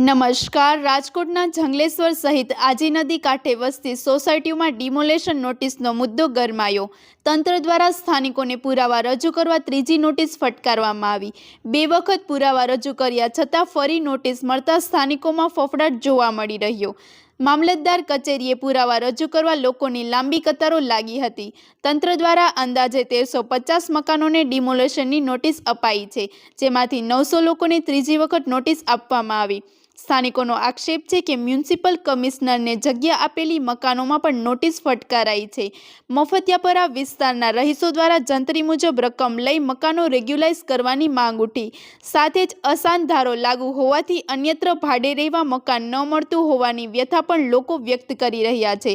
નમસ્કાર. રાજકોટના જંગલેશ્વર સહિત આજી નદી કાંઠે વસતી સોસાયટીઓમાં ડિમોલેશન નોટિસનો મુદ્દો ગરમાયો. તંત્ર દ્વારા સ્થાનિકોને પુરાવા રજૂ કરવા ત્રીજી નોટિસ ફટકારવામાં આવી. બે વખત પુરાવા રજૂ કર્યા છતાં ફરી નોટિસ મળતા સ્થાનિકોમાં ફફડાટ જોવા મળી રહ્યો. મામલતદાર કચેરીએ પુરાવા રજૂ કરવા લોકોની લાંબી કતારો લાગી હતી. તંત્ર દ્વારા અંદાજે તેરસો પચાસ મકાનોને ડિમોલેશનની નોટિસ અપાઈ છે, જેમાંથી નવસો લોકોને ત્રીજી વખત નોટિસ આપવામાં આવી. સ્થાનિકોનો આક્ષેપ છે કે મ્યુનિસિપલ કમિશનરને જગ્યા આપેલી મકાનોમાં પણ નોટિસ ફટકારાઈ છે. મફતિયાપરા વિસ્તારના રહીશો દ્વારા જંત્રી મુજબ રકમ લઈ મકાનો રેગ્યુલાઇઝ કરવાની માંગ ઉઠી. સાથે જ અસાન ધારો લાગુ હોવાથી અન્યત્ર ભાડે રહેવા મકાન ન મળતું હોવાની વ્યથા પણ લોકો વ્યક્ત કરી રહ્યા છે.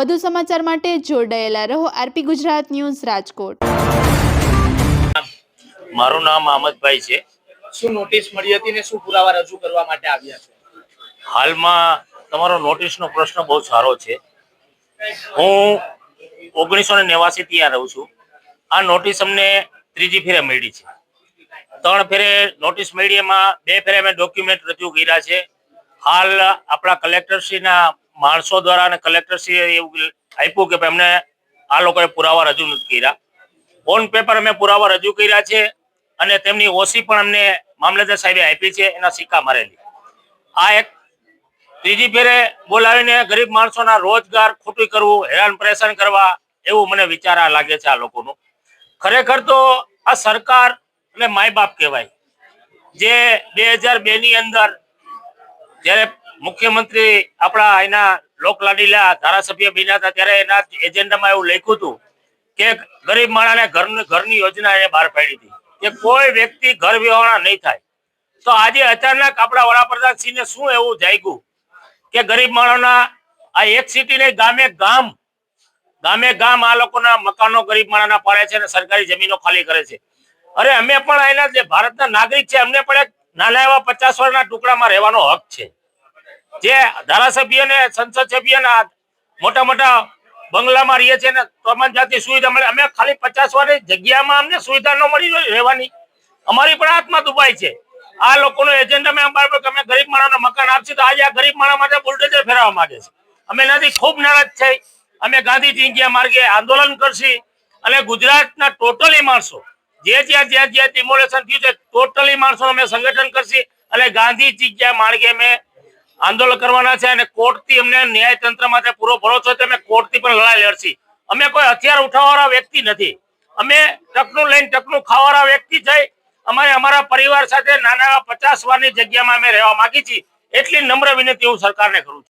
વધુ સમાચાર માટે જોડાયેલા રહો આરપી ગુજરાત ન્યૂઝ રાજકોટ. મારું નામ અહમદભાઈ છે. શું નોટિસ મળી હતી ને શું પુરાવા રજૂ કરવા માટે આવ્યા છે? હાલમાં તમારો નોટિસનો પ્રશ્ન બહુ સારો છે. હું ઓગણીસો ને નેવાસી ત્યાં રહું છું. આ નોટિસ અમને ત્રીજી ફેરે મળી છે. ત્રણ ફેરે નોટિસ મળી એમાં બે ફેરે અમે ડોક્યુમેન્ટ રજૂ કર્યા છે. હાલ આપણા કલેક્ટરશ્રીના માણસો દ્વારા અને કલેક્ટરશ્રીએ એવું આપ્યું કે અમને આ લોકોએ પુરાવા રજૂ નથી કર્યા. ઓન પેપર અમે પુરાવા રજૂ કર્યા છે અને તેમની ઓસી પણ અમને મામલતદાર સાહેબે આપી છે, એના સિક્કા મારેલી. આ એક ત્રીજી ફેરે બોલાવીને ગરીબ માણસોના રોજગાર ખોટું કરવું, હેરાન પરેશાન કરવા એવું મને વિચાર લાગે છે આ લોકોનું. ખરેખર તો આ સરકાર એટલે માય બાપ કહેવાય. જે બે હજાર બેની અંદર જ્યારે મુખ્યમંત્રી આપણા એના લોકલાડીલા ધારાસભ્ય બન્યા હતા, ત્યારે એના એજન્ડામાં એવું લખ્યું હતું કે ગરીબ માણસને ઘરની ઘરની યોજના એ બહાર પાડી હતી. કે કોઈ વ્યક્તિ ઘર વ્યવહાર નહીં થાય. તો આજે અચાનક આપણા વડાપ્રધાનશ્રીને શું એવું જાગ્યું કે ગરીબ માણસના આ એક સિટી ને ગામે ગામ ગામે ગામ આ લોકોના મકાનો ગરીબ માણસના પાડે છે અને સરકારી જમીનો ખાલી કરે છે. અરે અમે પણ એના જે ભારતના નાગરિક છે, અમને પણ એક નાના એવા પચાસ વર્ષના ટુકડામાં રહેવાનો હક છે. જે ધારાસભ્યને, સંસદ સભ્ય મોટા મોટા બંગલામાં રહીએ છીએ ને તમામ જાતની સુવિધા મળે. અમે ખાલી પચાસ વર્ષની જગ્યામાં અમને સુવિધા ન મળી રહેવાની. અમારી પણ આત્મા દુભાઈ છે. આ લોકોનો એજન્ડા મેં અમારા પર અમે ગરીબ માણસને મકાન આપશે તો આજે આ ગરીબ માણસ માટે બુલડોઝર ફેરવવા માંગે છે. અમે એનાથી ખૂબ નારાજ થઈ. અમે ગાંધી ચિંગ્યા માર્ગે આંદોલન કરશી. અને ગુજરાતના ટોટલી માણસો જે જ્યાં જ્યાં જ્યાં ડિમોલેશન થયું છે ટોટલી માણસો અમે સંગઠન કરશે અને ગાંધી ચિંગ્યા માર્ગે અમે આંદોલન કરવાના છે અને કોર્ટથી અમને ન્યાય તંત્ર માટે પૂરો ભરોસો છે, અમે કોર્ટથી પણ લડાઈ લડશી. અમે કોઈ હથિયાર ઉઠાવવાળા વ્યક્તિ નથી. અમે ટકનું લઈને ટકનું ખાવાળા વ્યક્તિ થઈ અમારે અમારા પરિવાર સાથે નાના પચાસ વારની જગ્યામાં અમે રહેવા માંગી છીએ. એટલી નમ્ર વિનંતી હું સરકારને કરું છું.